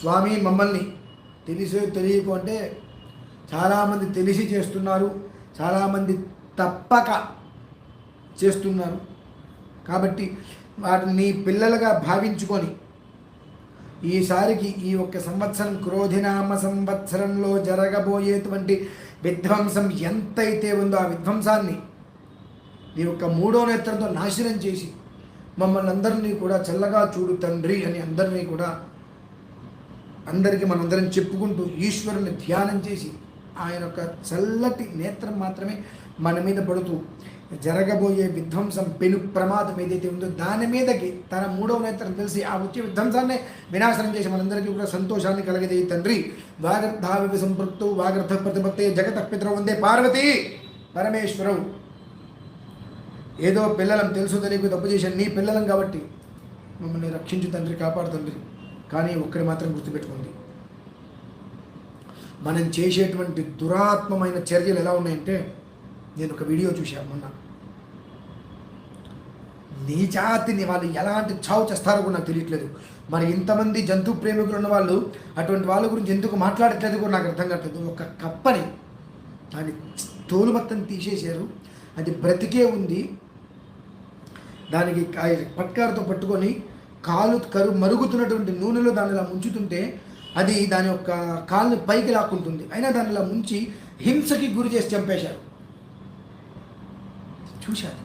స్వామి మమ్మల్ని తెలిసో తెలియకు అంటే చాలామంది తెలిసి చేస్తున్నారు చాలామంది తప్పక చేస్తున్నారు. కాబట్టి వాటిని నీ పిల్లలుగా భావించుకొని ఈసారికి ఈ ఒక్క సంవత్సరం క్రోధినామ సంవత్సరంలో జరగబోయేటువంటి విధ్వంసం ఎంతైతే ఉందో ఆ విధ్వంసాన్ని నీ యొక్క మూడో నేత్రంతో నాశనం చేసి మమ్మల్ని అందరినీ కూడా చల్లగా చూడు తండ్రి అని అందరినీ కూడా అందరికీ మనందరం చెప్పుకుంటూ ఈశ్వరుని ధ్యానం చేసి ఆయన యొక్క చల్లటి నేత్రం మాత్రమే మన మీద పడుతూ జరగబోయే విధ్వంసం పెను ప్రమాదం ఏదైతే ఉందో దాని మీదకి తన మూడవ నేత్రం తెలిసి ఆ వచ్చే విధ్వంసాన్ని వినాశనం చేసి మనందరికీ కూడా సంతోషాన్ని కలగజేయి తండ్రి. వాగర్ధావి సంపృక్తు వాగర్ధ ప్రతిపత్తే జగత పితరం ఉందే పార్వతి పరమేశ్వరం. ఏదో పిల్లలం తెలుసు తెలియకు తప్పు చేశాను నీ పిల్లలం కాబట్టి మమ్మల్ని రక్షించు తండ్రి కాపాడు తండ్రి. కానీ ఒక్కడి మాత్రం గుర్తుపెట్టుకుంది మనం చేసేటువంటి దురాత్మమైన చర్యలు ఎలా ఉన్నాయంటే నేను ఒక వీడియో చూశాను మొన్న. నీ జాతిని వాళ్ళు ఎలాంటి చావు చేస్తారో కూడా నాకు తెలియట్లేదు. మరి ఇంతమంది జంతు ప్రేమికులు ఉన్న వాళ్ళు అటువంటి వాళ్ళ గురించి ఎందుకు మాట్లాడట్లేదు కూడా నాకు అర్థం కావట్లేదు. ఒక కప్పని దాని తోలు మొత్తం తీసేశారు. అది బ్రతికే ఉంది. దానికి పట్కారతో పట్టుకొని కాలు కరు మరుగుతున్నటువంటి నూనెలో దాన్ని ఇలా ముంచుతుంటే అది దాని యొక్క కాలుని పైకి లాక్కుంటుంది. అయినా దాన్ని ఇలా ముంచి హింసకి గురి చేసి చంపేశారు. చూశాను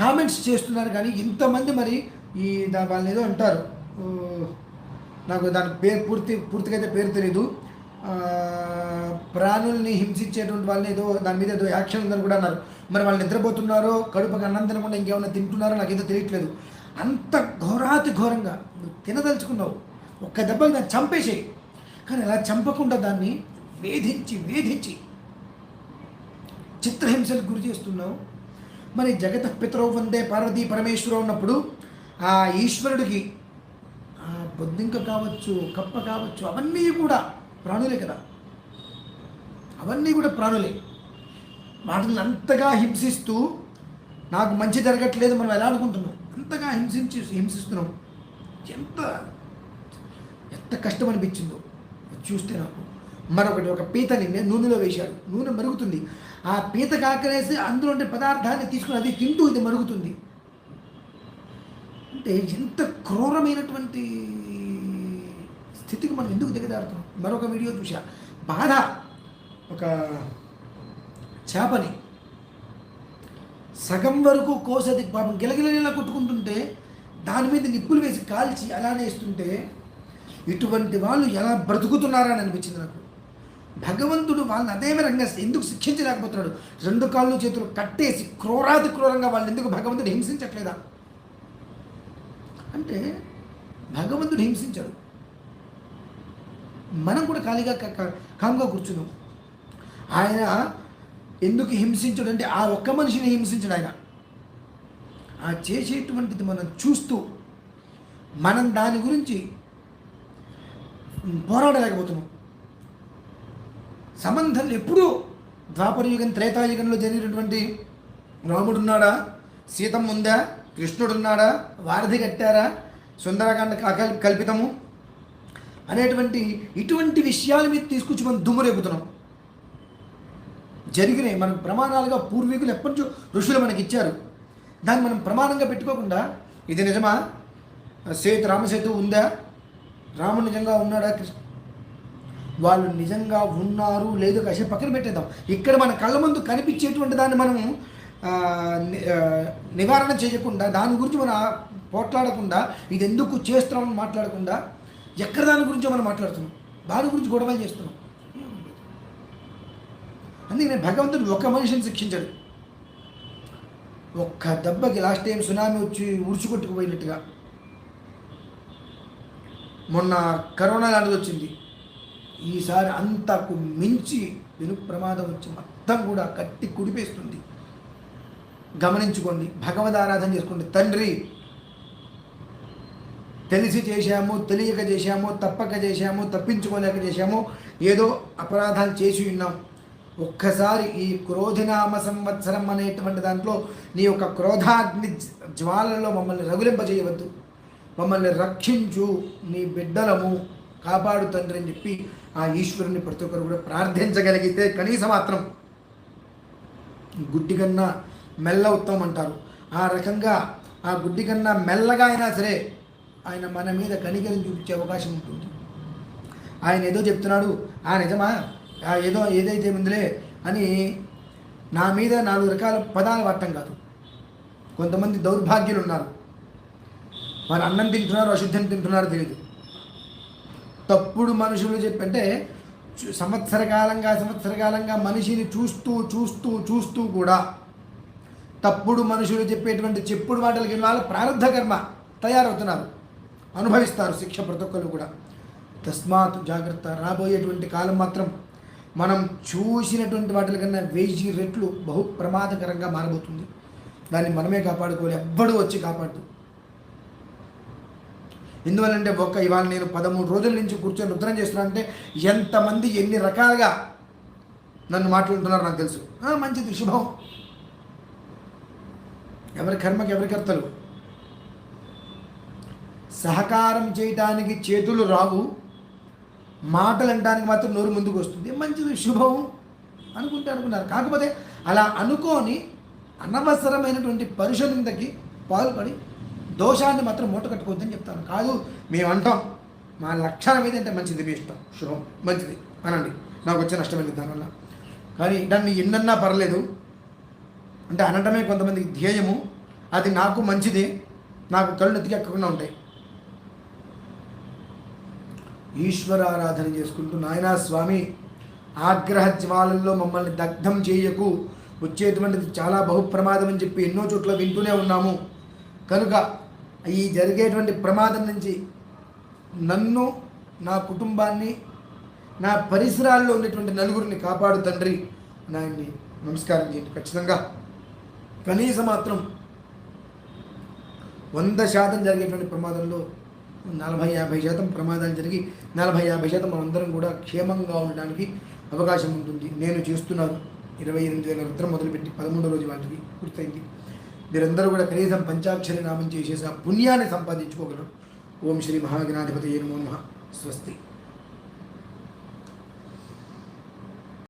కామెంట్స్ చేస్తున్నారు కానీ ఇంతమంది మరి ఈ దా వాళ్ళని ఏదో అంటారు. నాకు దాని పేరు పూర్తి పూర్తిగా అయితే పేరు తెలీదు. ప్రాణుల్ని హింసించేటువంటి వాళ్ళని ఏదో దాని మీద ఏదో యాక్షన్ ఉందని కూడా అన్నారు. మరి వాళ్ళు నిద్రపోతున్నారో కడుపుకి అన్నం తినకుండా ఇంకేమైనా తింటున్నారో నాకు ఏదో తెలియట్లేదు. అంత ఘోరాతి ఘోరంగా నువ్వు తినదలుచుకున్నావు. ఒక్క దెబ్బకి దాన్ని చంపేసేయి. కానీ అలా చంపకుండా దాన్ని వేధించి వేధించి చిత్రహింసలకు గురి చేస్తున్నావు. మరి జగత పితరో వందే పార్వతీ పరమేశ్వరం ఉన్నప్పుడు ఆ ఈశ్వరుడికి ఆ బొద్దింక కావచ్చు కప్ప కావచ్చు అవన్నీ కూడా ప్రాణులే కదా. అవన్నీ కూడా ప్రాణులే. వాటిని అంతగా హింసిస్తూ నాకు మంచి జరగట్లేదు మనం ఎలా అనుకుంటున్నాం? అంతగా హింసించి హింసిస్తున్నాం. ఎంత ఎంత కష్టం అనిపించిందో చూస్తే నాకు. మరొకటి ఒక పీతని నూనెలో వేశాడు నూనె మరుగుతుంది. ఆ పీత కాకరేసి అందులో ఉండే పదార్థాన్ని తీసుకుని అది తింటూ ఇది మరుగుతుంది. అంటే ఎంత క్రూరమైనటువంటి స్థితికి మనం ఎందుకు దిగజారుతున్నాం? మరొక వీడియో చూసా బాధ. ఒక చేపని సగం వరకు కోసది పాపం గిలగిలగిలా కొట్టుకుంటుంటే దాని మీద నిప్పులు వేసి కాల్చి అలానే ఇస్తుంటే ఇటువంటి వాళ్ళు ఎలా బ్రతుకుతున్నారని అనిపించింది నాకు. భగవంతుడు వాళ్ళని అదే విధంగా ఎందుకు శిక్షించలేకపోతున్నాడు? రెండు కాళ్ళు చేతులు కట్టేసి క్రూరాతి క్రూరంగా వాళ్ళు ఎందుకు భగవంతుడు హింసించట్లేదా? అంటే భగవంతుడు హింసించాడు. మనం కూడా ఖాళీగా కామ్గా కూర్చున్నాం. ఆయన ఎందుకు హింసించడు అంటే ఆ ఒక్క మనిషిని హింసించడు ఆయన. ఆ చేసేటువంటిది మనం చూస్తూ మనం దాని గురించి పోరాడలేకపోతున్నాం. సంబంధం ఎప్పుడూ ద్వాపరయుగం త్రేతాయుగంలో జరిగినటువంటి రాముడున్నాడా? సీతమ్మ ఉందా? కృష్ణుడున్నాడా? వారధి కట్టారా? సుందరకాండ కల్- కల్పితము? అనేటువంటి ఇటువంటి విషయాల మీద తీసుకొచ్చి మనం దుమ్మురేపుతున్నాం జరిగినాయి మనకు ప్రమాణాలుగా పూర్వీకులు ఎప్పటి నుంచో ఋషులు మనకి ఇచ్చారు. దాన్ని మనం ప్రమాణంగా పెట్టుకోకుండా ఇది నిజమా? సేతు రామసేతు ఉందా? రాముడు నిజంగా ఉన్నాడా? కృష్ణ? వాళ్ళు నిజంగా ఉన్నారు లేదు కాసేపు పక్కన పెట్టేద్దాం. ఇక్కడ మన కళ్ళ ముందు కనిపించేటువంటి దాన్ని మనం నివారణ చేయకుండా దాని గురించి మనం పోట్లాడకుండా ఇది ఎందుకు చేస్తున్నామని మాట్లాడకుండా ఎక్కడ దాని గురించో మనం మాట్లాడుతున్నాం. దాని గురించి గొడవలు చేస్తున్నాం. అందుకని భగవంతుడు ఒక మనిషిని శిక్షించాడు ఒక్క దెబ్బకి లాస్ట్ టైం సునామీ వచ్చి ఉడుచుకొట్టుకుపోయినట్టుగా మొన్న కరోనా లాంటిది వచ్చింది. ఈసారి అంతకు మించి వెను ప్రమాదం వచ్చి మొత్తం కూడా కట్టి కుడిపేస్తుంది. గమనించుకోండి. భగవద్ ఆరాధన చేసుకోండి తండ్రి తెలిసి చేశాము తెలియక చేశాము తప్పక చేశాము తప్పించుకోలేక చేశాము ఏదో అపరాధాలు చేసి ఉన్నాం. ఒక్కసారి ఈ క్రోధనామ సంవత్సరం అనేటువంటి దాంట్లో నీ యొక్క క్రోధాగ్ని జ్వాలలో మమ్మల్ని రగులింపజేయవద్దు. మమ్మల్ని రక్షించు నీ బిడ్డలము కాపాడు తండ్రి అని చెప్పి ఆ ఈశ్వరుని ప్రతి ఒక్కరు కూడా ప్రార్థించగలిగితే కనీసం మాత్రం గుడ్డి కన్నా మెల్ల ఉత్తమం అంటారు. ఆ రకంగా ఆ గుడ్డి కన్నా మెల్లగా అయినా సరే ఆయన మన మీద కనికరం చూపించే అవకాశం ఉంటుంది. ఆయన ఏదో చెప్తున్నాడు ఆ నిజమా? ఏదో ఏదైతే ఉందిలే అని నా మీద నాలుగు రకాల పదాలు వాడటం కాదు. కొంతమంది దౌర్భాగ్యులు ఉన్నారు. వారు అన్నం తింటున్నారు అశుద్ధం తింటున్నారు తెలియదు తప్పుడు మనుషులు చెప్పంటే సంవత్సర కాలంగా సంవత్సర కాలంగా మనిషిని చూస్తూ చూస్తూ చూస్తూ కూడా తప్పుడు మనుషులు చెప్పేటువంటి చెప్పుడు మాటలకి వాళ్ళ ప్రారంభ కర్మ తయారవుతున్నారు. అనుభవిస్తారు శిక్ష ప్రతి ఒక్కరు కూడా. తస్మాత్ జాగ్రత్త. రాబోయేటువంటి కాలం మాత్రం మనం చూసినటువంటి వాటి కన్నా వెయ్యి రెట్లు బహు ప్రమాదకరంగా మారబోతుంది. దాన్ని మనమే కాపాడుకోవాలి. ఎవ్వడూ వచ్చి కాపాడు ఎందువల్లంటే ఒక్క ఇవాళ నేను పదమూడు రోజుల నుంచి కూర్చొని రుద్రం చేస్తున్నా అంటే ఎంతమంది ఎన్ని రకాలుగా నన్ను మాట్లాడుతున్నారో నాకు తెలుసు. మంచిది శుభం. ఎవరి కర్మకి ఎవరి కర్తలు? సహకారం చేయటానికి చేతులు రావు. మాటలు అనడానికి మాత్రం నోరు ముందుకు వస్తుంది. మంచిది శుభం అనుకుంటే అనుకున్నారు. కాకపోతే అలా అనుకోని అనవసరమైనటువంటి పరిశోధనకి పాల్పడి దోషాన్ని మాత్రం మూట కట్టుకోవద్దని చెప్తాను. కాదు మేము అంటాం. మా లక్షణం ఏదంటే మంచిది మీ ఇష్టం. శుభం మంచిది. అనండి. నాకు వచ్చే నష్టమైంది దానివల్ల కానీ దాన్ని ఎన్నన్నా పర్లేదు. అంటే అనటమే కొంతమందికి ధ్యేయము. అది నాకు మంచిది. నాకు కళ్ళు ఎత్తికెక్కకుండా ఉంటాయి. ఈశ్వరారాధన చేసుకుంటూ నాయనా స్వామి ఆగ్రహ జ్వాలల్లో మమ్మల్ని దగ్ధం చేయకు. వచ్చేటువంటిది చాలా బహుప్రమాదం అని చెప్పి ఎన్నో చోట్ల వింటూనే ఉన్నాము. కనుక ఈ జరిగేటువంటి ప్రమాదం నుంచి నన్ను నా కుటుంబాన్ని నా పరిసరాల్లో ఉన్నటువంటి నలుగురిని కాపాడు తండ్రి నాయన్ని నమస్కారం చేయండి. ఖచ్చితంగా కనీసం మాత్రం వంద శాతం జరిగేటువంటి ప్రమాదంలో నలభై యాభై శాతం ప్రమాదాలు జరిగి నలభై యాభై శాతం మనందరం కూడా క్షేమంగా ఉండడానికి అవకాశం ఉంటుంది. నేను చేస్తున్నాను ఇరవై ఎనిమిది వేల రుద్రం మొదలుపెట్టి పదమూడో రోజు వాటికి పూర్తయింది. మీరందరూ కూడా కనీసం పంచాక్షరి నామం చేసేసి ఆ పుణ్యాన్ని సంపాదించుకోగలరు. ఓం శ్రీ మహాగణాధిపతి నమో నమ. స్వస్తి.